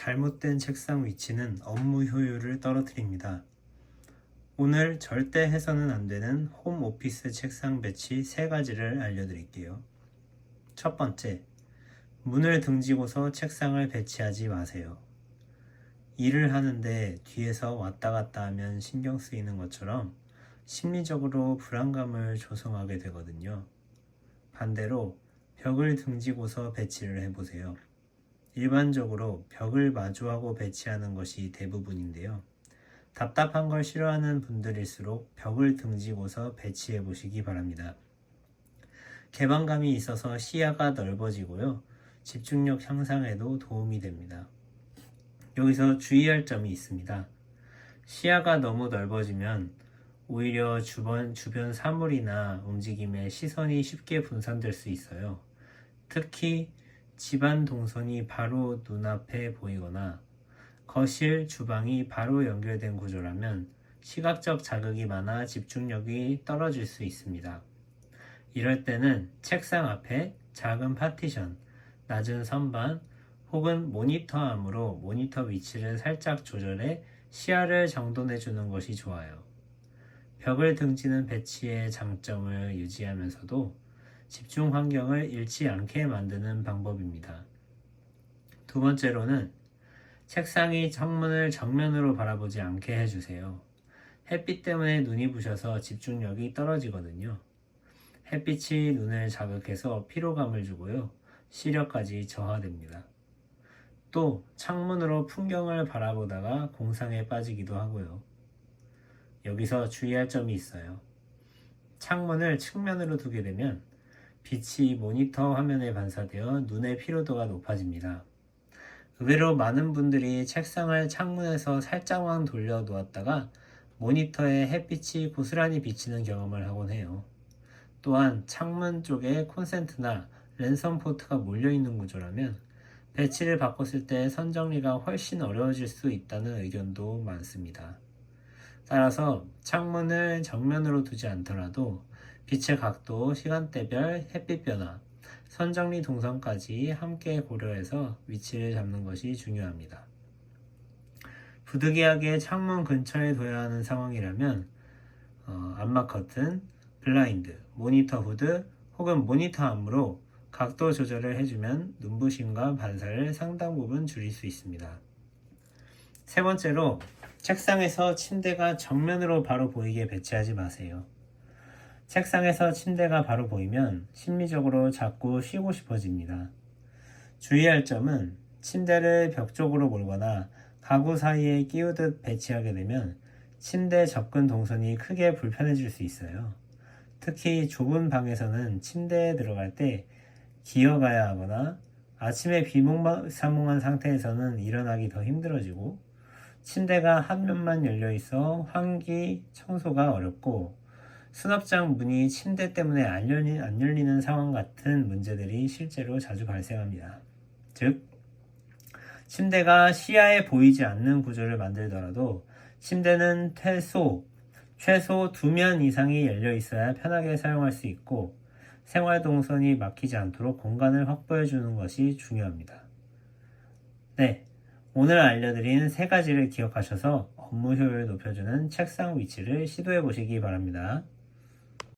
잘못된 책상 위치는 업무 효율을 떨어뜨립니다. 오늘 절대 해서는 안 되는 홈 오피스 책상 배치 세 가지를 알려드릴게요. 첫 번째, 문을 등지고서 책상을 배치하지 마세요. 일을 하는데 뒤에서 왔다 갔다 하면 신경 쓰이는 것처럼 심리적으로 불안감을 조성하게 되거든요. 반대로 벽을 등지고서 배치를 해보세요. 일반적으로 벽을 마주하고 배치하는 것이 대부분인데요. 답답한 걸 싫어하는 분들일수록 벽을 등지고서 배치해 보시기 바랍니다. 개방감이 있어서 시야가 넓어지고요. 집중력 향상에도 도움이 됩니다. 여기서 주의할 점이 있습니다. 시야가 너무 넓어지면 오히려 주변, 주변 사물이나 움직임에 시선이 쉽게 분산될 수 있어요. 특히 집안 동선이 바로 눈앞에 보이거나 거실, 주방이 바로 연결된 구조라면 시각적 자극이 많아 집중력이 떨어질 수 있습니다. 이럴 때는 책상 앞에 작은 파티션, 낮은 선반 혹은 모니터암으로 모니터 위치를 살짝 조절해 시야를 정돈해 주는 것이 좋아요. 벽을 등지는 배치의 장점을 유지하면서도 집중 환경을 잃지 않게 만드는 방법입니다. 두 번째로는 책상이 창문을 정면으로 바라보지 않게 해주세요. 햇빛 때문에 눈이 부셔서 집중력이 떨어지거든요. 햇빛이 눈을 자극해서 피로감을 주고요. 시력까지 저하됩니다. 또 창문으로 풍경을 바라보다가 공상에 빠지기도 하고요. 여기서 주의할 점이 있어요. 창문을 측면으로 두게 되면 빛이 모니터 화면에 반사되어 눈의 피로도가 높아집니다. 의외로 많은 분들이 책상을 창문에서 살짝만 돌려 놓았다가 모니터에 햇빛이 고스란히 비치는 경험을 하곤 해요. 또한 창문 쪽에 콘센트나 랜선 포트가 몰려있는 구조라면 배치를 바꿨을 때 선정리가 훨씬 어려워질 수 있다는 의견도 많습니다. 따라서 창문을 정면으로 두지 않더라도 빛의 각도, 시간대별, 햇빛 변화, 선정리 동선까지 함께 고려해서 위치를 잡는 것이 중요합니다. 부득이하게 창문 근처에 둬야 하는 상황이라면 어, 암막 커튼, 블라인드, 모니터 후드 혹은 모니터 암으로 각도 조절을 해주면 눈부심과 반사를 상당 부분 줄일 수 있습니다. 세 번째로 책상에서 침대가 정면으로 바로 보이게 배치하지 마세요. 책상에서 침대가 바로 보이면 심리적으로 자꾸 쉬고 싶어집니다. 주의할 점은 침대를 벽 쪽으로 몰거나 가구 사이에 끼우듯 배치하게 되면 침대 접근 동선이 크게 불편해질 수 있어요. 특히 좁은 방에서는 침대에 들어갈 때 기어가야 하거나 아침에 비몽사몽한 상태에서는 일어나기 더 힘들어지고 침대가 한 면만 열려 있어 환기 청소가 어렵고 수납장 문이 침대 때문에 안, 열리, 안 열리는 상황 같은 문제들이 실제로 자주 발생합니다. 즉, 침대가 시야에 보이지 않는 구조를 만들더라도 침대는 최소 두면 이상이 열려 있어야 편하게 사용할 수 있고 생활 동선이 막히지 않도록 공간을 확보해 주는 것이 중요합니다. 네. 오늘 알려드린 세 가지를 기억하셔서 업무 효율을 높여주는 책상 위치를 시도해 보시기 바랍니다.